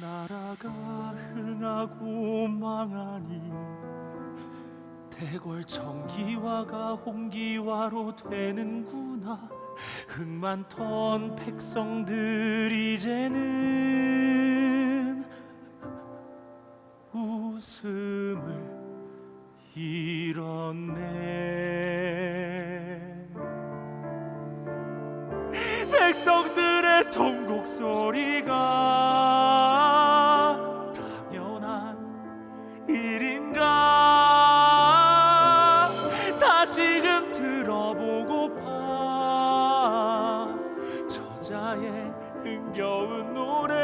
우리가 흥하고 망하니 대궐 정기화가 홍기화로 되는구나. 흙 많던 백성들 이제는 웃음을 잃었네. 백성들의 통곡 소리가 다시금 들어보고파 저자의 흥겨운 노래.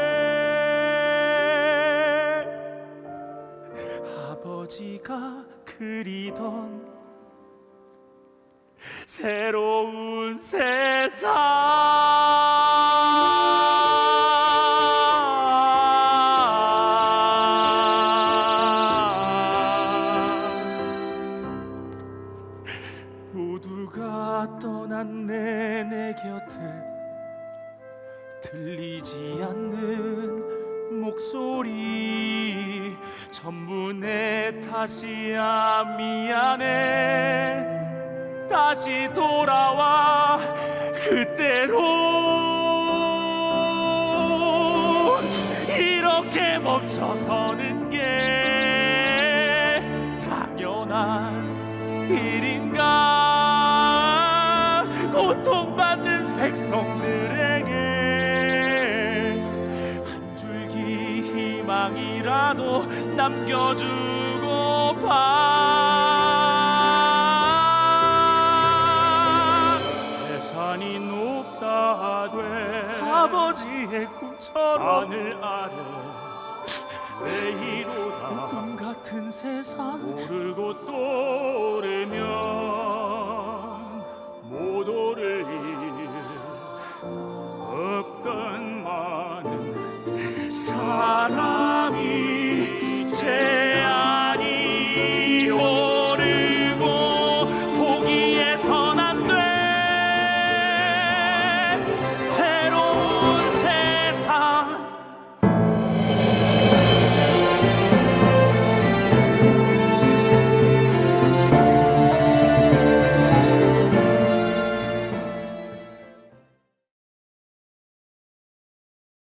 아버지가 그리던 새로 모두가 떠났네 내 곁에. 들리지 않는 목소리. 전부 내 탓이야 미안해. 다시 돌아와 그때로. 이렇게 멈춰서는 게 당연한 일인가 이라도 남겨주고 봐. 해산이 높다 돼 아버지의 꿈처럼 하늘 아래 내이로다. 꿈 같은 세상 오르고 또